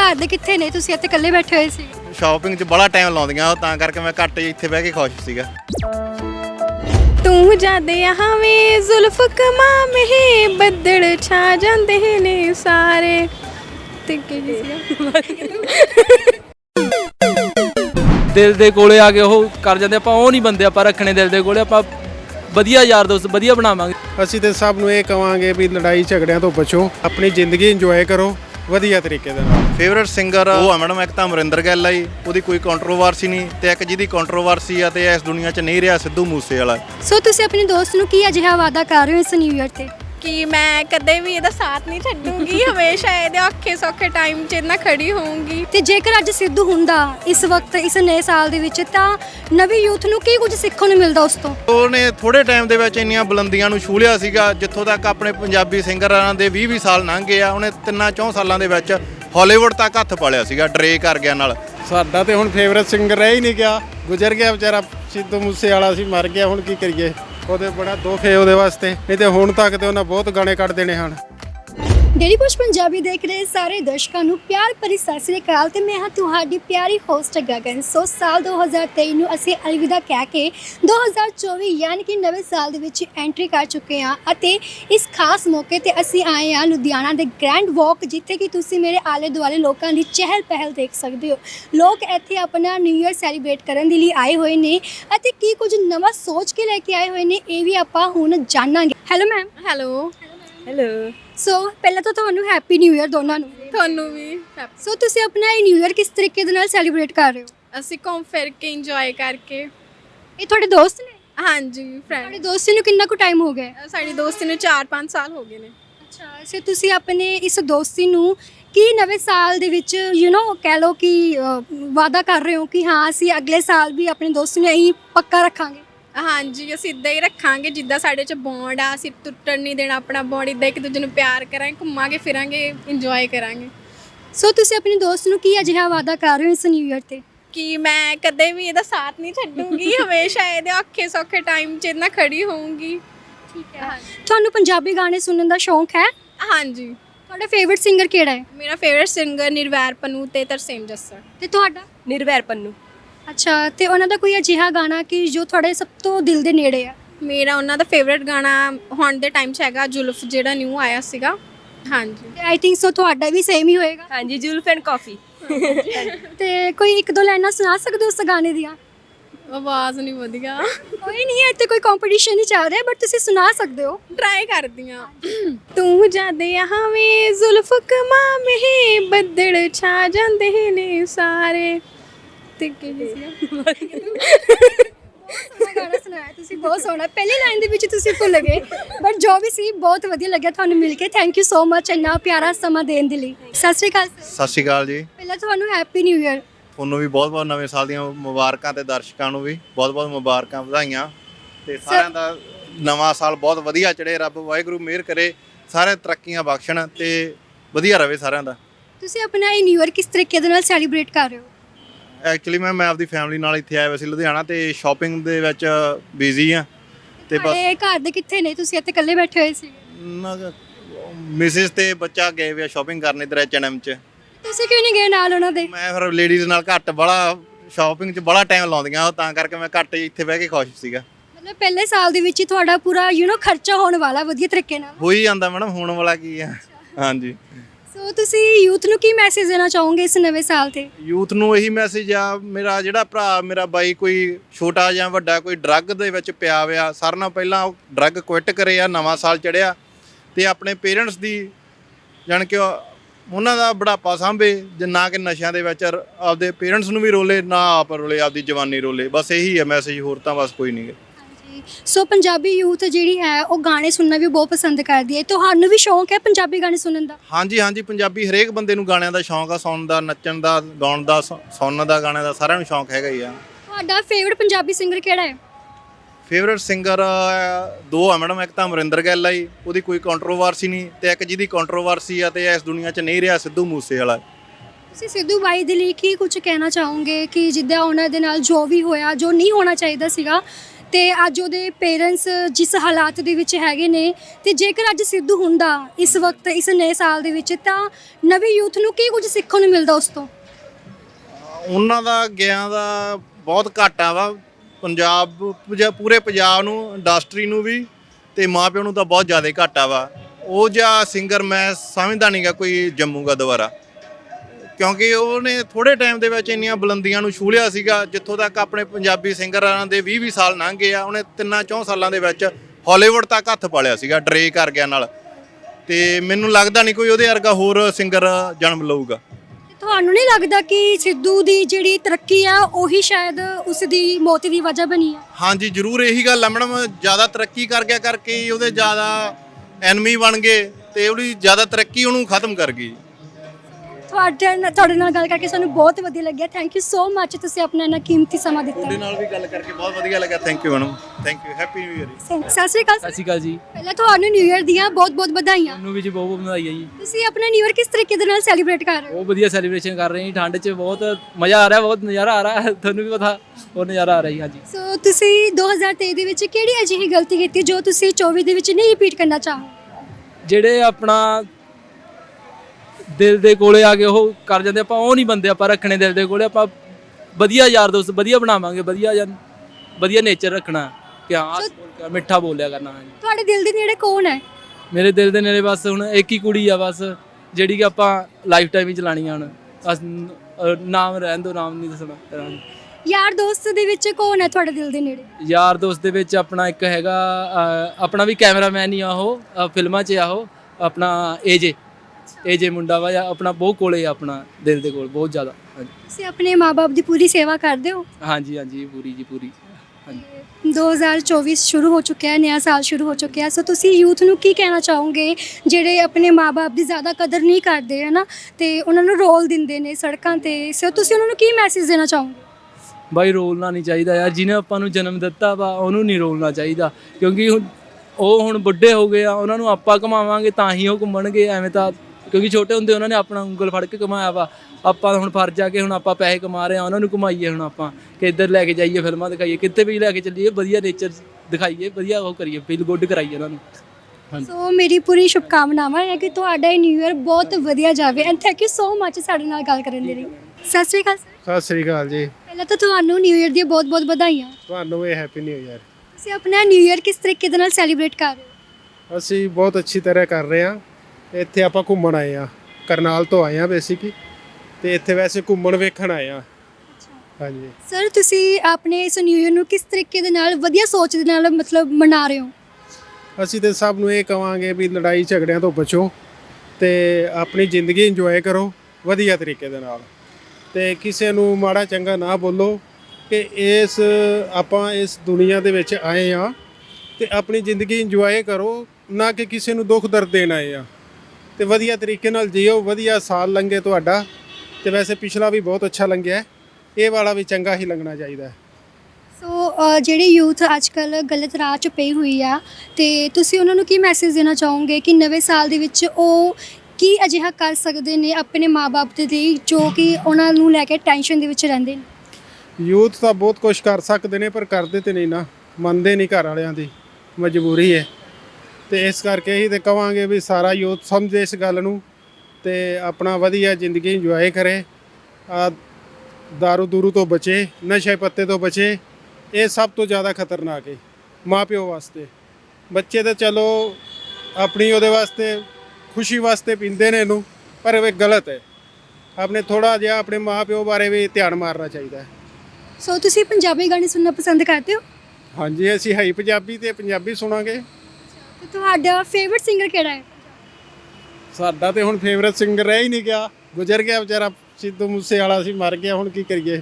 ਘਰ ਦੇ ਕਿੱਥੇ ਨੇ? ਤੁਸੀਂ ਇੱਥੇ ਇਕੱਲੇ ਬੈਠੇ ਹੋਏ ਸੀ। ਸ਼ਾਪਿੰਗ 'ਚ ਬੜਾ ਟਾਈਮ ਲਾਉਂਦੀਆਂ ਉਹ ਤਾਂ ਕਰਕੇ ਮੈਂ ਘੱਟ ਇੱਥੇ ਬਹਿ ਕੇ ਖੁਸ਼ ਸੀਗਾ। ਤੂੰ ਜਦ यहाँ ਵੇ ਜ਼ੁਲਫ ਕਮਾ ਮੇ ਬੱਦਲ ਛਾ ਜਾਂਦੇ ਨੇ ਸਾਰੇ। ਤੇ ਕੀ ਸੀਗਾ? ਦਿਲ ਦੇ ਕੋਲੇ ਆ ਕੇ ਉਹ ਕਰ ਜਾਂਦੇ ਆਪਾਂ ਉਹ ਨਹੀਂ ਬੰਦੇ ਆਪਾਂ ਰੱਖਣੇ ਦਿਲ ਦੇ ਕੋਲੇ ਆਪਾਂ ਵਧੀਆ ਯਾਰ ਦੋਸਤ ਵਧੀਆ ਬਣਾਵਾਂਗੇ। ਅਸੀਂ ਤੇ ਸਭ ਨੂੰ ਇਹ ਕਵਾਂਗੇ ਵੀ ਲੜਾਈ ਝਗੜਿਆਂ ਤੋਂ ਬਚੋ ਆਪਣੀ ਜ਼ਿੰਦਗੀ ਇੰਜੋਏ ਕਰੋ। ਵਧੀਆ ਤਰੀਕੇ ਦੇ ਨਾਲ। ਫੇਵਰਿਟ ਸਿੰਗਰ ਉਹ ਆ ਮੈਡਮ ਇੱਕ ਤਾਂ ਅਮਰਿੰਦਰ ਗਿੱਲ ਆ ਜੀ। ਉਹਦੀ ਕੋਈ ਕੰਟਰੋਵਰਸੀ ਨਹੀਂ ਤੇ ਇੱਕ ਜਿਹਦੀ ਕੰਟਰੋਵਰਸੀ ਆ ਤੇ ਇਸ ਦੁਨੀਆ 'ਚ ਨਹੀਂ ਰਿਹਾ ਸਿੱਧੂ ਮੂਸੇ ਵਾਲਾ ਸੋ ਤੁਸੀਂ ਆਪਣੇ ਦੋਸਤ ਨੂੰ ਕੀ ਅਜਿਹਾ ਵਾਅਦਾ ਕਰ ਰਹੇ ਹੋ ਇਸ ਨਿਊ ਇਅਰ ਤੇ? ਕਿ ਮੈਂ ਕਦੇ ਵੀ ਇਹਦਾ ਸਾਥ ਨਹੀਂ ਛੱਡੂੰਗੀ ਹਮੇਸ਼ਾ ਇਹਦੇ ਔਖੇ ਸੌਖੇ ਟਾਈਮ 'ਚ ਇਹਨਾਂ ਖੜੀ ਹੋਊਂਗੀ। ਤੇ ਜੇਕਰ ਅੱਜ ਸਿੱਧੂ ਹੁੰਦਾ ਇਸ ਵਕਤ ਇਸ ਨਵੇਂ ਸਾਲ ਦੇ ਵਿੱਚ ਤਾਂ ਨਵੀਂ ਯੂਥ ਨੂੰ ਕੀ ਕੁਝ ਸਿੱਖਣ ਨੂੰ ਮਿਲਦਾ ਉਸ ਤੋਂ? ਉਹਨੇ ਥੋੜੇ ਟਾਈਮ ਦੇ ਵਿੱਚ ਇੰਨੀਆਂ ਬੁਲੰਦੀਆਂ ਨੂੰ ਛੂ ਲਿਆ ਸੀਗਾ ਜਿੱਥੋਂ ਤੱਕ ਆਪਣੇ ਪੰਜਾਬੀ ਸਿੰਗਰਾਂ ਦੇ 20-20 ਸਾਲ ਲੰਘ ਗਏ ਆ ਉਹਨੇ ਤਿੰਨਾਂ ਚੌਂ ਸਾਲਾਂ ਦੇ ਵਿੱਚ ਹਾਲੀਵੁੱਡ ਤੱਕ ਹੱਥ ਪਾਲਿਆ ਸੀਗਾ ਡਰੇ ਕਰ ਗਿਆ ਨਾਲ। ਸਾਡਾ ਤੇ ਹੁਣ ਫੇਵਰਿਟ ਸਿੰਗਰ ਰਹਿ ਹੀ ਨਹੀਂ ਗਿਆ। ਗੁਜ਼ਰ ਗਿਆ ਵਿਚਾਰਾ ਸਿੱਧੂ ਮੂਸੇ ਵਾਲਾ ਸੀ ਮਰ ਗਿਆ ਹੁਣ ਕੀ ਕਰੀਏ? ਉਹਦੇ ਬੜਾ ਦੁੱਖ ਹੈ ਉਹਦੇ ਵਾਸਤੇ। ਨਹੀਂ ਤੇ ਹੁਣ ਤੱਕ ਤੇ ਉਹਨਾਂ ਬਹੁਤ ਗਾਣੇ ਕੱਢ ਦੇਣੇ ਹਨ। ਡੇਲੀ ਪੋਸਟ ਪੰਜਾਬੀ ਦੇਖ ਰਹੇ ਸਾਰੇ ਦਰਸ਼ਕਾਂ ਨੂੰ ਪਿਆਰ ਭਰੀ ਸਤਿ ਸ੍ਰੀ ਅਕਾਲ ਤੇ ਮੈਂ ਹਾਂ ਤੁਹਾਡੀ ਪਿਆਰੀ ਹੋਸਟ ਗਗਨ। ਸੋ ਸਾਲ 2023 ਨੂੰ ਅਸੀਂ ਅਲਵਿਦਾ ਕਹਿ ਕੇ 2024 ਯਾਨੀ ਕਿ ਨਵੇਂ ਸਾਲ ਦੇ ਵਿੱਚ ਐਂਟਰੀ ਕਰ ਚੁੱਕੇ ਹਾਂ ਅਤੇ ਇਸ ਖਾਸ ਮੌਕੇ ਤੇ ਅਸੀਂ ਆਏ ਹਾਂ ਲੁਧਿਆਣਾ ਦੇ ਗ੍ਰੈਂਡ ਵਾਕ ਜਿੱਥੇ ਕਿ ਤੁਸੀਂ ਮੇਰੇ ਆਲੇ ਦੁਆਲੇ ਲੋਕਾਂ ਦੀ ਚਹਿਲ ਪਹਿਲ ਦੇਖ ਸਕਦੇ ਹੋ। ਲੋਕ ਇੱਥੇ ਆਪਣਾ ਨਿਊ ਇਅਰ ਸੈਲੀਬ੍ਰੇਟ ਕਰਨ ਦੇ ਲਈ ਆਏ ਹੋਏ ਨੇ ਅਤੇ ਕੀ ਕੁਝ ਨਵਾਂ ਸੋਚ ਕੇ ਲੈ ਕੇ ਆਏ ਹੋਏ ਨੇ ਇਹ ਵੀ ਆਪਾਂ ਹੁਣ ਜਾਣਾਂਗੇ। Hello ma'am hello hello so ਪਹਿਲਾਂ ਤਾਂ ਤੁਹਾਨੂੰ ਹੈਪੀ ਨਿਊ ਇਅਰ ਦੋਨਾਂ ਨੂੰ। ਤੁਹਾਨੂੰ ਵੀ ਸੋ ਤੁਸੀਂ ਆਪਣਾ ਇਹ ਨਿਊ ਇਅਰ ਕਿਸ ਤਰੀਕੇ ਦੇ ਨਾਲ ਸੈਲੀਬ੍ਰੇਟ ਕਰ ਰਹੇ ਹੋ? ਅਸੀਂ ਘੁੰਮ ਫਿਰ ਕੇ ਇੰਜੋਏ ਕਰਕੇ। ਇਹ ਤੁਹਾਡੇ ਦੋਸਤ ਨੇ? ਹਾਂਜੀ ਤੁਹਾਡੇ ਫਰੈਂਡ ਦੋਸਤੀ ਨੂੰ ਕਿੰਨਾ ਕੁ ਟਾਈਮ ਹੋ ਗਿਆ ਹੈ? ਸਾਡੀ ਦੋਸਤੀ ਨੂੰ 4-5 ਸਾਲ ਹੋ ਗਏ ਨੇ। ਅੱਛਾ ਸੋ ਤੁਸੀਂ ਆਪਣੇ ਇਸ ਦੋਸਤੀ ਨੂੰ ਕੀ ਨਵੇਂ ਸਾਲ ਦੇ ਵਿੱਚ ਯੂ نو ਕਹਿ ਲਓ ਕਿ ਅ, ਵਾਅਦਾ ਕਰ ਰਹੇ ਹੋ ਕਿ ਹਾਂ ਅਸੀਂ ਅਗਲੇ ਸਾਲ ਵੀ ਆਪਣੇ ਦੋਸਤੀ ਨੂੰ ਇਹੀ ਪੱਕਾ ਰੱਖਾਂਗੇ? ਹਾਂਜੀ ਅਸੀਂ ਇਦਾਂ ਹੀ ਰੱਖਾਂਗੇ ਜਿੱਦਾਂ ਸਾਡੇ ਚ ਬੌਂਡ ਆ ਅਸੀਂ ਟੁੱਟਣ ਨਹੀਂ ਦੇਣਾ ਆਪਣਾ ਬੌਂਡ ਇਦਾਂ ਇੱਕ ਦੂਜੇ ਨੂੰ ਪਿਆਰ ਕਰਾਂਗੇ ਘੁੰਮਾਂਗੇ ਫਿਰਾਂਗੇ ਇੰਜੋਏ ਕਰਾਂਗੇ। ਸੋ ਤੁਸੀਂ ਆਪਣੇ ਦੋਸਤ ਨੂੰ ਕੀ ਅਜਿਹਾ ਵਾਅਦਾ ਕਰ ਰਹੇ ਹੋ ਇਸ ਨਿਊ ਇਅਰ ਤੇ? ਕਿ ਮੈਂ ਕਦੇ ਵੀ ਇਹਦਾ ਸਾਥ ਨਹੀਂ ਛੱਡੂੰਗੀ ਹਮੇਸ਼ਾ ਇਹਦੇ ਔਖੇ ਸੌਖੇ ਟਾਈਮ 'ਚ ਇਹਨਾਂ ਖੜੀ ਹੋਊਂਗੀ। ਠੀਕ ਹੈ। ਤੁਹਾਨੂੰ ਪੰਜਾਬੀ ਗਾਣੇ ਸੁਣਨ ਦਾ ਸ਼ੌਂਕ ਹੈ? ਹਾਂਜੀ। ਤੁਹਾਡਾ ਫੇਵਰਿਟ ਸਿੰਗਰ ਕਿਹੜਾ ਹੈ? ਮੇਰਾ ਫੇਵਰਿਟ ਸਿੰਗਰ ਨਿਰਵੈਰ ਪਨੂ ਤੇ ਤਰਸੇਮ ਜੱਸਰ ਤੇ ਤੁਹਾਡਾ? ਨਿਰਵੈਰ ਪੰਨੂ। ਅੱਛਾ ਤੇ ਉਹਨਾਂ ਦਾ ਕੋਈ ਅਜਿਹਾ ਗਾਣਾ ਕਿ ਜੋ ਤੁਹਾਡੇ ਸਭ ਤੋਂ ਦਿਲ ਦੇ ਨੇੜੇ ਆ? ਮੇਰਾ ਉਹਨਾਂ ਦਾ ਫੇਵਰਿਟ ਗਾਣਾ ਹੁਣ ਦੇ ਟਾਈਮ 'ਚ ਹੈਗਾ ਜੁਲਫ ਜਿਹੜਾ ਨਿਊ ਆਇਆ ਸੀਗਾ। ਹਾਂਜੀ। ਤੇ ਆਈ ਥਿੰਕ ਸੋ ਤੁਹਾਡਾ ਵੀ ਸੇਮ ਹੀ ਹੋਏਗਾ। ਹਾਂਜੀ ਜੁਲਫ ਐਂਡ ਕਾਫੀ ਤੇ ਕੋਈ ਇੱਕ ਦੋ ਲਾਈਨਾਂ ਸੁਣਾ ਸਕਦੇ ਹੋ ਉਸ ਗਾਣੇ ਦੀਆਂ? ਆਵਾਜ਼ ਨਹੀਂ ਵਧੀਆ। ਕੋਈ ਨਹੀਂ ਇੱਥੇ ਕੋਈ ਕੰਪੀਟੀਸ਼ਨ ਨਹੀਂ ਚੱਲ ਰਿਹਾ ਬਟ ਤੁਸੀਂ ਸੁਣਾ ਸਕਦੇ ਹੋ। ਟਰਾਈ ਕਰਦੀਆਂ ਤੂੰ ਜਦ यहाँ ਵੇ ਜ਼ੁਲਫ ਕਮਾ ਮੇ ਬੱਦਲ ਛਾ ਜਾਂਦੇ ਨੇ ਸਾਰੇ। ਤੇ ਕੀ ਸੀਗਾ ਸੋਹਣਾ ਗਾਣਾ ਸੁਣਾਇਆ ਤੁਸੀਂ ਬਹੁਤ ਸੋਹਣਾ। ਪਹਿਲੀ ਲਾਈਨ ਦੇ ਵਿੱਚ ਤੁਸੀਂ ਭੁੱਲ ਗਏ। ਬਟ ਜੋ ਵੀ ਸੀ ਬਹੁਤ ਵਧੀਆ ਲੱਗਿਆ ਤੁਹਾਨੂੰ ਮਿਲ ਕੇ। ਥੈਂਕ ਯੂ ਸੋ ਮਚ ਇੰਨਾ ਪਿਆਰਾ ਸਮਾਂ ਦੇਣ ਦੇ ਲਈ। ਸਤਿ ਸ਼੍ਰੀ ਅਕਾਲ sir। ਸਤਿ ਸ਼੍ਰੀ ਅਕਾਲ ਜੀ। ਪਹਿਲਾਂ ਤੁਹਾਨੂੰ ਹੈਪੀ ਨਿਊ ਇਅਰ ਤੁਹਾਨੂੰ ਵੀ ਬਹੁਤ-ਬਹੁਤ ਨਵੇਂ ਸਾਲ ਦੀਆਂ ਮੁਬਾਰਕਾਂ ਤੇ ਦਰਸ਼ਕਾਂ ਨੂੰ ਵੀ ਬਹੁਤ-ਬਹੁਤ ਮੁਬਾਰਕਾਂ ਵਧਾਈਆਂ। ਤੇ ਸਾਰਿਆਂ ਦਾ ਨਵਾਂ ਸਾਲ ਬਹੁਤ ਵਧੀਆ ਚੜੇ ਰੱਬ ਵਾਹਿਗੁਰੂ ਮਿਹਰ ਕਰੇ ਸਾਰੇ ਤਰੱਕੀਆਂ ਬਖਸ਼ਣ ਤੇ ਵਧੀਆ ਰਵੇ ਸਾਰਿਆਂ ਦਾ। ਤੁਸੀਂ ਆਪਣਾ ਇਹ ਨਿਊ ਇਅਰ ਕਿਸ ਤਰੀਕੇ ਦੇ ਨਾਲ ਸੈਲੀਬ੍ਰੇਟ ਕਰ ਰਹੇ ਹੋ? ਐਕਚੁਅਲੀ ਮੈਂ ਮੈਂ ਆਪਦੀ ਫੈਮਿਲੀ ਨਾਲ ਇੱਥੇ ਆਇਆ ਹੋਇਆ ਸੀ ਲੁਧਿਆਣਾ ਤੇ ਸ਼ਾਪਿੰਗ ਦੇ ਵਿੱਚ ਬਿਜ਼ੀ ਆ ਤੇ ਬਸ ਤੁਹਾਡੇ ਘਰ ਦੇ ਕਿੱਥੇ ਨੇ? ਤੁਸੀਂ ਇੱਥੇ ਇਕੱਲੇ ਬੈਠੇ ਹੋਏ ਸੀ। ਮਿਸਿਸ ਤੇ ਬੱਚਾ ਗਏ ਹੋਏ ਆ ਸ਼ਾਪਿੰਗ ਕਰਨ ਇਧਰ ਐਚਐਨਐਮ ਚ। ਤੁਸੀਂ ਕਿਉਂ ਨਹੀਂ ਗਏ ਨਾਲ ਉਹਨਾਂ ਦੇ? ਮੈਂ ਫਿਰ ਲੇਡੀਜ਼ ਨਾਲ ਘੱਟ ਬੜਾ ਸ਼ਾਪਿੰਗ 'ਚ ਬੜਾ ਟਾਈਮ ਲਾਉਂਦੀਆਂ ਉਹ ਤਾਂ ਕਰਕੇ ਮੈਂ ਘੱਟ ਇੱਥੇ ਬਹਿ ਕੇ ਖੁਸ਼ ਸੀਗਾ। ਮਤਲਬ ਪਹਿਲੇ ਸਾਲ ਦੇ ਵਿੱਚ ਹੀ ਤੁਹਾਡਾ ਪੂਰਾ ਯੂ نو ਖਰਚਾ ਹੋਣ ਵਾਲਾ ਵਧੀਆ ਤਰੀਕੇ ਨਾਲ। ਹੋ ਹੀ ਜਾਂਦਾ ਮੈਡਮ ਹੋਣ ਵਾਲਾ ਕੀ ਆ? ਹਾਂਜੀ। ਸੋ ਤੁਸੀਂ ਯੂਥ ਨੂੰ ਕੀ ਮੈਸੇਜ ਦੇਣਾ ਚਾਹੋਗੇ ਇਸ ਨਵੇਂ ਸਾਲ ਤੇ? ਯੂਥ ਨੂੰ ਇਹੀ ਮੈਸੇਜ ਆ, ਮੇਰਾ ਜਿਹੜਾ ਭਰਾ, ਮੇਰਾ ਬਾਈ ਕੋਈ ਛੋਟਾ ਜਾਂ ਵੱਡਾ, ਕੋਈ ਡਰੱਗ ਦੇ ਵਿੱਚ ਪਿਆ ਹੋਇਆ, ਸਾਰਿਆਂ ਨਾਲ ਪਹਿਲਾਂ ਉਹ ਡਰੱਗ ਕੁਇਟ ਕਰੇ ਆ, ਨਵਾਂ ਸਾਲ ਚੜਿਆ ਤੇ ਆਪਣੇ ਪੇਰੈਂਟਸ ਦੀ ਜਾਣ ਕਿ ਉਹਨਾਂ ਦਾ ਬੁਢਾਪਾ ਸਾਂਭੇ, ਜੇ ਨਾ ਕਿ ਨਸ਼ਿਆਂ ਦੇ ਵਿੱਚ ਆਪਦੇ ਪੇਰੈਂਟਸ ਨੂੰ ਵੀ ਰੋਲੇ, ਨਾ ਆਪ ਰੋਲੇ, ਆਪਦੀ ਜਵਾਨੀ ਰੋਲੇ, ਬਸ ਇਹੀ ਹੈ ਮੈਸੇਜ ਹੋਰ ਤਾਂ ਬਸ ਕੋਈ ਨਹੀਂ ਹੈ। ਹਾਂਜੀ ਸੋ ਪੰਜਾਬੀ ਯੂਥ ਜਿਹੜੀ ਹੈ ਉਹ ਗਾਣੇ ਸੁਣਨਾ ਵੀ ਬਹੁਤ ਪਸੰਦ ਕਰਦੀ ਹੈ। ਤੁਹਾਨੂੰ ਵੀ ਸ਼ੌਂਕ ਹੈ ਪੰਜਾਬੀ ਗਾਣੇ ਸੁਣਨ ਦਾ? ਹਾਂਜੀ ਹਾਂਜੀ ਪੰਜਾਬੀ ਹਰੇਕ ਬੰਦੇ ਨੂੰ ਗਾਣਿਆਂ ਦਾ ਸ਼ੌਂਕ ਆ ਸੁਣਨ ਦਾ ਨੱਚਣ ਦਾ ਗਾਉਣ ਦਾ ਸੁਣਨ ਦਾ ਗਾਣਿਆਂ ਦਾ ਸਾਰਿਆਂ ਨੂੰ ਸ਼ੌਂਕ ਹੈਗਾ ਹੀ ਆ। ਤੁਹਾਡਾ ਫੇਵਰਿਟ ਪੰਜਾਬੀ ਸਿੰਗਰ ਕਿਹੜਾ ਹੈ? ਫੇਵਰਿਟ ਸਿੰਗਰ ਦੋ ਆ ਮੈਡਮ ਇੱਕ ਤਾਂ ਅਮਰਿੰਦਰ ਗਿੱਲ ਆ ਜੀ ਉਹਦੀ ਕੋਈ ਕੰਟਰੋਵਰਸੀ ਨਹੀਂ ਤੇ ਇੱਕ ਜਿਹਦੀ ਕੰਟਰੋਵਰਸੀ ਆ ਤੇ ਇਸ ਦੁਨੀਆ 'ਚ ਨਹੀਂ ਰਿਹਾ ਸਿੱਧੂ ਮੂਸੇ ਵਾਲਾ ਤੁਸੀਂ ਸਿੱਧੂ ਬਾਈ ਦੇ ਲਈ ਕੀ ਕੁਝ ਕਹਿਣਾ ਚਾਹੋਗੇ ਕਿ ਜਿੱਦਾਂ ਉਹਨਾਂ ਦੇ ਨਾਲ ਜੋ ਵੀ ਹੋਇਆ ਜੋ ਨਹੀਂ ਹੋਣਾ ਚਾਹੀਦਾ ਸੀਗਾ ਤੇ ਅੱਜ ਉਹਦੇ ਪੇਰੈਂਟਸ ਜਿਸ ਹਾਲਾਤ ਦੇ ਵਿੱਚ ਹੈਗੇ ਨੇ ਤੇ ਜੇਕਰ ਅੱਜ ਸਿੱਧੂ ਹੁੰਦਾ ਇਸ ਵਕਤ, ਇਸ ਨਵੇਂ ਸਾਲ ਦੇ ਵਿੱਚ, ਤਾਂ ਨਵੀਂ ਯੂਥ ਨੂੰ ਕੀ ਕੁਝ ਸਿੱਖਣ ਨੂੰ ਮਿਲਦਾ ਉਸ ਤੋਂ? ਉਹਨਾਂ ਦਾ ਗਿਆਨ ਦਾ ਬਹੁਤ ਘਾਟਾ ਵਾ। ਪੰਜਾਬ, ਪੁਜਾ- ਪੂਰੇ ਪੰਜਾਬ ਨੂੰ ਇੰਡਸਟਰੀ ਨੂੰ ਵੀ ਤੇ ਮਾਪਿਆਂ ਨੂੰ ਤਾਂ ਬਹੁਤ ਜ਼ਿਆਦਾ ਘਾਟਾ ਵਾ। ਉਹ ਜਿਹਾ ਸਿੰਗਰ ਮੈਂ ਸਮਝਦਾ ਨਹੀਂਗਾ ਕੋਈ ਜੰਮੂਗਾ ਦੁਬਾਰਾ। ਕਿਉਂਕਿ ਉਹਨੇ ਥੋੜੇ ਟਾਈਮ ਦੇ ਵਿੱਚ ਇੰਨੀਆਂ ਬੁਲੰਦੀਆਂ ਨੂੰ ਛੂਹ ਲਿਆ ਸੀਗਾ ਜਿੱਥੋਂ ਤੱਕ ਆਪਣੇ ਪੰਜਾਬੀ ਸਿੰਗਰਾਂ ਦੇ 20 20 ਸਾਲ ਲੰਘ ਗਏ ਆ ਉਹਨੇ ਤਿੰਨਾਂ ਚੌਂ ਸਾਲਾਂ ਦੇ ਵਿੱਚ ਹਾਲੀਵੁੱਡ ਤੱਕ ਹੱਥ ਪਾਲਿਆ ਸੀਗਾ ਡਰੇ ਕਰ ਗਿਆ ਨਾਲ। ਤੇ ਮੈਨੂੰ ਲੱਗਦਾ ਨਹੀਂ ਕੋਈ ਉਹਦੇ ਵਰਗਾ ਹੋਰ ਸਿੰਗਰ ਜਨਮ ਲਊਗਾ। ਤੁਹਾਨੂੰ ਨਹੀਂ ਲੱਗਦਾ ਕਿ ਸਿੱਧੂ ਦੀ ਜਿਹੜੀ ਤਰੱਕੀ ਆ ਉਹੀ ਸ਼ਾਇਦ ਉਸ ਦੀ ਮੌਤ ਦੀ ਵਜ੍ਹਾ ਬਣੀ ਆ? ਹਾਂਜੀ ਜ਼ਰੂਰ ਇਹੀ ਗੱਲ ਆ ਮੈਡਮ ਜ਼ਿਆਦਾ ਤਰੱਕੀ ਕਰ ਗਿਆ ਕਰਕੇ ਉਹਦੇ ਜ਼ਿਆਦਾ ਐਨਮੀ ਬਣ ਗਏ ਤੇ ਉਹਦੀ ਜ਼ਿਆਦਾ ਤਰੱਕੀ ਉਹਨੂੰ ਖਤਮ ਕਰ ਗਈ। ਤੁਹਾਡੇ ਨਾਲ ਤੁਹਾਡੇ ਨਾਲ ਗੱਲ ਕਰਕੇ ਸਾਨੂੰ ਬਹੁਤ ਵਧੀਆ ਲੱਗਿਆ। ਥੈਂਕ ਯੂ ਸੋ ਮੱਚ ਤੁਸੀਂ ਆਪਣਾ ਇੰਨਾ ਕੀਮਤੀ ਸਮਾਂ ਦਿੱਤਾ। ਤੁਹਾਡੇ ਨਾਲ ਵੀ ਗੱਲ ਕਰਕੇ ਬਹੁਤ ਵਧੀਆ ਲੱਗਾ। Thank you madam thank you happy new year ਸਤਿ ਸ਼੍ਰੀ ਅਕਾਲ। ਸਤਿ ਸ਼੍ਰੀ ਅਕਾਲ ਜੀ। ਪਹਿਲਾਂ ਤੁਹਾਨੂੰ ਨਿਊ ਇਅਰ ਦੀਆਂ ਬਹੁਤ-ਬਹੁਤ ਵਧਾਈਆਂ। ਮੈਨੂੰ ਵੀ ਜੀ ਬਹੁਤ ਬਹੁਤ ਵਧਾਈ ਹੈ ਜੀ। ਤੁਸੀਂ ਆਪਣਾ ਨਿਊ ਇਅਰ ਕਿਸ ਤਰੀਕੇ ਦੇ ਨਾਲ ਸੈਲੀਬ੍ਰੇਟ ਕਰ ਰਹੇ ਹੋ? ਬਹੁਤ ਵਧੀਆ ਸੈਲੀਬ੍ਰੇਸ਼ਨ ਕਰ ਰਹੇ ਹਾਂ ਜੀ। ਠੰਡ 'ਚ ਬਹੁਤ ਮਜ਼ਾ ਆ ਰਿਹਾ ਬਹੁਤ ਨਜ਼ਾਰਾ ਆ ਰਿਹਾ। ਹੈ ਤੁਹਾਨੂੰ ਵੀ ਪਤਾ ਬਹੁਤ ਨਜ਼ਾਰਾ ਆ ਰਿਹਾ ਜੀ ਹਾਂਜੀ। ਸੋ ਤੁਸੀਂ 2023 ਦੇ ਵਿੱਚ ਕਿਹੜੀ ਅਜਿਹੀ ਗਲਤੀ ਕੀਤੀ ਜੋ ਤੁਸੀਂ 24 ਦੇ ਵਿੱਚ ਨਹੀਂ ਰਿਪੀਟ ਕਰਨਾ ਚਾਹੋ? ਜਿਹੜੇ ਆਪਣਾ ਦਿਲ ਦੇ ਕੋਲੇ ਆ ਕੇ ਉਹ ਕਰ ਜਾਂਦੇ ਆਪਾਂ ਉਹ ਨਹੀਂ ਬੰਦੇ ਆਪਾਂ ਰੱਖਣੇ ਦਿਲ ਦੇ ਕੋਲੇ। ਆਪਾਂ ਵਧੀਆ ਯਾਰ ਦੋਸਤ ਵਧੀਆ ਬਣਾਵਾਂਗੇ ਵਧੀਆ ਜਾਂ ਵਧੀਆ ਨੇਚਰ ਰੱਖਣਾ। ਕੇ ਮਿੱਠਾ ਬੋਲਿਆ ਕਰਨਾ। ਹਾਂਜੀ। ਤੁਹਾਡੇ ਦਿਲ ਦੇ ਨੇੜੇ ਕੌਣ ਹੈ? ਮੇਰੇ ਦਿਲ ਦੇ ਨੇੜੇ ਬਸ ਹੁਣ ਇੱਕ ਹੀ ਕੁੜੀ ਆ ਬਸ ਜਿਹੜੀ ਕਿ ਆਪਾਂ ਲਾਈਫ ਟਾਈਮ ਹੀ ਚਲਾਣੀ ਆ ਹੁਣ। ਬਸ ਨਾਮ ਰਹਿਣ ਦੋ ਨਾਮ ਨਹੀਂ ਦੱਸਣਾ। ਯਾਰ ਦੋਸਤ ਦੇ ਵਿੱਚ ਕੌਣ ਹੈ ਤੁਹਾਡੇ ਦਿਲ ਦੇ ਨੇੜੇ? ਯਾਰ ਦੋਸਤ ਦੇ ਵਿੱਚ ਆਪਣਾ ਇੱਕ ਹੈਗਾ ਆਪਣਾ ਵੀ ਕੈਮਰਾਮੈਨ ਹੀ ਆ ਉਹ ਫਿਲਮਾਂ 'ਚ ਆ ਉਹ ਆਪਣਾ ਏਜੇ ਏਜੇ ਮੁੰਡਾ ਵਾ ਜਾਂ ਆਪਣਾ ਬਹੁਤ ਕੋਲੇ ਆ ਆਪਣਾ ਦਿਲ ਦੇ ਕੋਲ ਬਹੁਤ ਜ਼ਿਆਦਾ ਹਾਂਜੀ। ਤੁਸੀਂ ਆਪਣੇ ਮਾਪੇ ਦੀ ਪੂਰੀ ਸੇਵਾ ਕਰਦੇ ਹੋ? ਹਾਂਜੀ ਹਾਂਜੀ ਪੂਰੀ ਜੀ ਪੂਰੀ ਹਾਂਜੀ। 2024 ਸ਼ੁਰੂ ਹੋ ਚੁੱਕਿਆ ਹੈ ਨਵਾਂ ਸਾਲ ਸ਼ੁਰੂ ਹੋ ਚੁੱਕਿਆ ਹੈ ਸੋ ਤੁਸੀਂ ਯੂਥ ਨੂੰ ਕੀ ਕਹਿਣਾ ਚਾਹੋਗੇ? ਜਿਹੜੇ ਆਪਣੇ ਮਾਪੇ ਦੀ ਜ਼ਿਆਦਾ ਕਦਰ ਨਹੀਂ ਕਰਦੇ ਹੈ ਨਾ ਤੇ ਉਹਨਾਂ ਨੂੰ ਰੋਲ ਦਿੰਦੇ ਨੇ ਸੜਕਾਂ ਤੇ ਸੋ ਤੁਸੀਂ ਉਹਨਾਂ ਨੂੰ ਕੀ ਮੈਸੇਜ ਦੇਣਾ ਚਾਹੋਗੇ? ਬਾਈ ਰੋਲਣਾ ਨਹੀਂ ਚਾਹੀਦਾ ਯਾਰ ਜਿਹਨੇ ਆਪਾਂ ਨੂੰ ਜਨਮ ਦਿੱਤਾ ਵਾ ਉਹਨੂੰ ਨਹੀਂ ਰੋਲਣਾ ਚਾਹੀਦਾ ਕਿਉਂਕਿ ਉਹ ਹੁਣ ਵੱਡੇ ਹੋ ਗਏ ਆ ਉਹਨਾਂ ਨੂੰ ਆਪਾਂ ਘੁਮਾਵਾਂਗੇ ਤਾਂ ਹੀ ਉਹ ਘੁੰਮਣਗੇ ਐਵੇਂ ਤਾਂ ਕਿਉਂਕਿ ਛੋਟੇ ਹੁੰਦੇ ਉਹਨਾਂ ਨੇ ਆਪਣਾ ਉਂਗਲ ਫੜ ਕੇ ਘੁਮਾਇਆ ਵਾ। ਆਪਾਂ ਹੁਣ ਫਰਜ਼ ਆ ਕੇ ਹੁਣ ਆਪਾਂ ਪੈਸੇ ਕਮਾ ਰਹੇ ਆ ਉਹਨਾਂ ਨੂੰ ਘੁਮਾਈਏ ਹੁਣ ਆਪਾਂ। ਕਿ ਇੱਧਰ ਲੈ ਕੇ ਜਾਈਏ ਫਿਲਮਾਂ ਦਿਖਾਈਏ ਕਿਤੇ ਵੀ ਲੈ ਕੇ ਚੱਲੀਏ ਵਧੀਆ ਨੇਚਰ ਦਿਖਾਈਏ ਵਧੀਆ ਉਹ ਕਰੀਏ ਫੀਲ ਗੁੱਡ ਕਰਾਈਏ ਉਹਨਾਂ ਨੂੰ। ਸੋ ਮੇਰੀ ਪੂਰੀ ਸ਼ੁਭਕਾਮਨਾਵਾਂ ਹੈ ਕਿ ਤੁਹਾਡਾ ਇਹ ਨਿਊ ਇਅਰ ਬਹੁਤ ਵਧੀਆ ਜਾਵੇ। And thank you so much ਸਾਡੇ ਨਾਲ ਗੱਲ ਕਰਨ ਦੇ ਲਈ। ਸਤਿ ਸ਼੍ਰੀ ਅਕਾਲ ਸਰ ਸਤਿ ਸ੍ਰੀ ਅਕਾਲ ਜੀ। ਪਹਿਲਾਂ ਤਾਂ ਤੁਹਾਨੂੰ ਨਿਊ ਇਅਰ ਦੀਆਂ ਬਹੁਤ-ਬਹੁਤ ਵਧਾਈਆਂ। ਤੁਹਾਨੂੰ ਵੀ ਹੈਪੀ ਨਿਊ ਇਅਰ ਤੁਸੀਂ ਆਪਣਾ ਨਿਊ ਇਅਰ ਕਿਸ ਤਰੀਕੇ ਦੇ ਨਾਲ ਸੈਲੀਬ੍ਰੇਟ ਕਰ ਰਹੇ ਹੋ? ਅਸੀਂ ਬਹੁਤ ਅੱਛੀ ਤਰ੍ਹਾਂ ਕਰ ਰਹੇ ਹਾਂ। ਇੱਥੇ ਆਪਾਂ ਘੁੰਮਣ ਆਏ ਆ ਕਰਨਾਲ ਤੋਂ ਆਏ ਆ ਬੇਸਿਕਲੀ ਤੇ ਇੱਥੇ ਵੈਸੇ ਘੁੰਮਣ ਵੇਖਣ ਆਏ ਆ ਹਾਂਜੀ। ਸਰ ਤੁਸੀਂ ਆਪਣੇ ਇਸ ਨਿਊ ਇਅਰ ਨੂੰ ਕਿਸ ਤਰੀਕੇ ਦੇ ਨਾਲ ਵਧੀਆ ਸੋਚ ਦੇ ਨਾਲ ਮਤਲਬ ਮਨਾ ਰਹੇ ਹੋ? ਅਸੀਂ ਤੇ ਸਭ ਨੂੰ ਇਹ ਕਵਾਂਗੇ ਵੀ ਲੜਾਈ ਝਗੜਿਆਂ ਤੋਂ ਬਚੋ ਤੇ ਆਪਣੀ ਜ਼ਿੰਦਗੀ ਇੰਜੋਏ ਕਰੋ ਵਧੀਆ ਤਰੀਕੇ ਦੇ ਨਾਲ। ਤੇ ਕਿਸੇ ਨੂੰ ਮਾੜਾ ਚੰਗਾ ਨਾ ਬੋਲੋ ਕਿ ਇਸ ਆਪਾਂ ਇਸ ਦੁਨੀਆ ਦੇ ਵਿੱਚ ਆਏ ਆ ਤੇ ਆਪਣੀ ਜ਼ਿੰਦਗੀ ਇੰਜੋਏ ਕਰੋ ਨਾ ਕਿ ਕਿਸੇ ਨੂੰ ਦੁੱਖ ਦਰਦ ਦੇਣ ਆਏ ਆ ਤੇ ਵਧੀਆ ਤਰੀਕੇ ਨਾਲ ਜੀਓ ਵਧੀਆ ਸਾਲ ਲੰਘੇ ਤੁਹਾਡਾ। ਤੇ ਵੈਸੇ ਪਿਛਲਾ ਵੀ ਬਹੁਤ ਅੱਛਾ ਲੰਘਿਆ। ਇਹ ਵਾਲਾ ਵੀ ਚੰਗਾ ਹੀ ਲੰਘਣਾ ਚਾਹੀਦਾ ਹੈ। ਸੋ ਅ, ਜਿਹੜੀ ਯੂਥ ਅੱਜਕੱਲ ਗਲਤ ਰਾਹ 'ਚ ਪਈ ਹੋਈ ਆ ਤੇ ਤੁਸੀਂ ਉਹਨਾਂ ਨੂੰ ਕੀ ਮੈਸੇਜ ਦੇਣਾ ਚਾਹੋਗੇ ਕਿ ਨਵੇਂ ਸਾਲ ਦੇ ਵਿੱਚ ਉਹ ਕੀ ਅਜਿਹਾ ਕਰ ਸਕਦੇ ਨੇ ਆਪਣੇ ਮਾਪੇ ਦੇ ਲਈ ਜੋ ਕਿ ਉਹਨਾਂ ਨੂੰ ਲੈ ਕੇ ਟੈਨਸ਼ਨ ਦੇ ਵਿੱਚ ਰਹਿੰਦੇ ਨੇ? ਯੂਥ ਤਾਂ ਬਹੁਤ ਕੁਝ ਕਰ ਸਕਦੇ ਨੇ ਪਰ ਕਰਦੇ ਤੇ ਨਹੀਂ ਨਾ। ਮੰਨਦੇ ਨਹੀਂ ਘਰ ਵਾਲਿਆਂ ਦੀ। ਮਜਬੂਰੀ ਹੈ। ਤੇ ਇਸ ਕਰਕੇ ਹੀ ਤੇ ਕਵਾਂਗੇ ਵੀ ਸਾਰਾ ਯੂਥ ਸਮਝੇ ਇਸ ਗੱਲ ਨੂੰ ਤੇ ਆਪਣਾ ਵਧੀਆ ਜ਼ਿੰਦਗੀ ਇੰਜੋਏ ਕਰੇ। ਆ ਦਾਰੂ ਦੂਰੂ ਤੋਂ ਬਚੇ ਨਸ਼ੇ ਪੱਤੇ ਤੋਂ ਬਚੇ ਇਹ ਸਭ ਤੋਂ ਜ਼ਿਆਦਾ ਖਤਰਨਾਕ ਹੈ ਮਾਪਿਓ ਵਾਸਤੇ। ਬੱਚੇ ਤਾਂ ਚਲੋ ਆਪਣੀ ਉਹਦੇ ਵਾਸਤੇ ਖੁਸ਼ੀ ਵਾਸਤੇ ਪੀਂਦੇ ਨੇ ਇਹਨੂੰ ਪਰ ਇਹ ਗਲਤ ਹੈ ਆਪਣੇ ਥੋੜਾ ਜਿਹਾ ਆਪਣੇ ਮਾਪਿਓ ਬਾਰੇ ਵੀ ਧਿਆਨ ਮਾਰਨਾ ਚਾਹੀਦਾ। ਹੈ ਸੋ ਤੁਸੀਂ ਪੰਜਾਬੀ ਗਾਣੇ ਸੁਣਨਾ ਪਸੰਦ ਕਰਦੇ ਹੋ? ਹਾਂਜੀ ਅਸੀਂ ਹਾਈ ਪੰਜਾਬੀ ਤੇ ਪੰਜਾਬੀ ਸੁਣਾਂਗੇ। ਤੇ ਤੁਹਾਡਾ ਫੇਵਰਿਟ ਸਿੰਗਰ ਕਿਹੜਾ ਹੈ? ਸਾਡਾ ਤੇ ਹੁਣ ਫੇਵਰਿਟ ਸਿੰਗਰ ਰਹਿ ਹੀ ਨਹੀਂ ਗਿਆ। ਗੁਜ਼ਰ ਗਿਆ ਵਿਚਾਰਾ ਸਿੱਧੂ ਮੂਸੇ ਵਾਲਾ ਸੀ ਮਰ ਗਿਆ ਹੁਣ ਕੀ ਕਰੀਏ?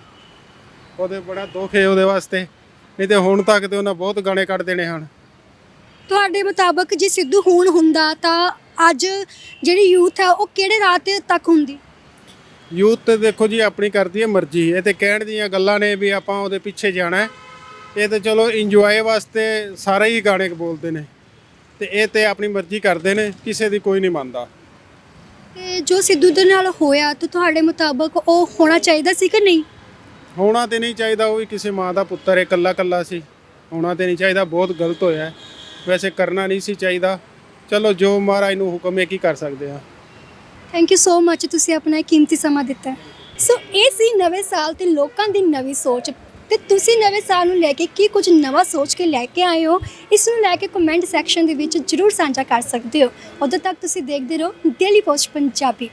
ਉਹਦੇ ਬੜਾ ਦੁੱਖ ਹੈ ਉਹਦੇ ਵਾਸਤੇ। ਨਹੀਂ ਤੇ ਹੁਣ ਤੱਕ ਤੇ ਉਹਨਾਂ ਬਹੁਤ ਗਾਣੇ ਕੱਢ ਦੇਣੇ ਹਨ। ਤੁਹਾਡੇ ਮੁਤਾਬਕ ਜੇ ਸਿੱਧੂ ਹੁਣ ਹੁੰਦਾ ਤਾਂ ਅੱਜ ਜਿਹੜੀ ਯੂਥ ਹੈ ਉਹ ਕਿਹੜੇ ਰਾਹ ਤੇ ਤੱਕ ਹੁੰਦੀ? ਯੂਥ ਤੇ ਦੇਖੋ ਜੀ ਆਪਣੀ ਕਰਦੀ ਹੈ ਮਰਜ਼ੀ। ਇਹ ਤੇ ਕਹਿਣ ਦੀਆਂ ਗੱਲਾਂ ਨੇ ਵੀ ਆਪਾਂ ਉਹਦੇ ਪਿੱਛੇ ਜਾਣਾ ਹੈ। ਇਹ ਤੇ ਚਲੋ ਇੰਜੋਏ ਵਾਸਤੇ ਸਾਰੇ ਹੀ ਗਾਣੇ ਬੋਲਦੇ ਨੇ। ਤੇ ਇਹ ਤੇ ਆਪਣੀ ਮਰਜ਼ੀ ਕਰਦੇ ਨੇ ਕਿਸੇ ਦੀ ਕੋਈ ਨਹੀਂ ਮੰਨਦਾ। ਤੇ ਜੋ ਸਿੱਧੂ ਦੇ ਨਾਲ ਹੋਇਆ ਤਾਂ ਤੁਹਾਡੇ ਮੁਤਾਬਕ ਉਹ ਹੋਣਾ ਚਾਹੀਦਾ ਸੀ ਕਿ ਨਹੀਂ? ਹੋਣਾ ਤੇ ਨਹੀਂ ਚਾਹੀਦਾ ਉਹ ਵੀ ਕਿਸੇ ਮਾਂ ਦਾ ਪੁੱਤਰ ਹੈ ਇਕੱਲਾ ਇਕੱਲਾ ਸੀ। ਆਉਣਾ ਤੇ ਨਹੀਂ ਚਾਹੀਦਾ ਬਹੁਤ ਗਲਤ ਹੋਇਆ। ਵੈਸੇ ਕਰਨਾ ਨਹੀਂ ਸੀ ਚਾਹੀਦਾ। ਚਲੋ ਜੋ ਮਹਾਰਾਜ ਨੂੰ ਹੁਕਮ ਹੈ ਕੀ ਕਰ ਸਕਦੇ ਆ। ਥੈਂਕ ਯੂ ਸੋ ਮੱਚ ਤੁਸੀਂ ਆਪਣਾ ਕੀਮਤੀ ਸਮਾਂ ਦਿੱਤਾ ਸੋ ਇਹ ਸੀ ਨਵੇਂ ਸਾਲ ਤੇ ਲੋਕਾਂ ਦੀ ਨਵੀਂ ਸੋਚ। ਤੇ ਤੁਸੀਂ ਨਵੇਂ ਸਾਲ ਨੂੰ ਲੈ ਕੇ ਕੀ ਕੁਝ ਨਵਾਂ ਸੋਚ ਕੇ ਲੈ ਕੇ ਆਏ ਹੋ? ਇਸ ਨੂੰ ਲੈ ਕੇ ਕਮੈਂਟ ਸੈਕਸ਼ਨ ਦੇ ਵਿੱਚ ਜਰੂਰ ਸਾਂਝਾ ਕਰ ਸਕਦੇ ਹੋ। ਉਦੋਂ ਤੱਕ ਤੁਸੀਂ ਦੇਖਦੇ ਰਹੋ ਡੇਲੀ ਪੋਸਟ ਪੰਜਾਬੀ।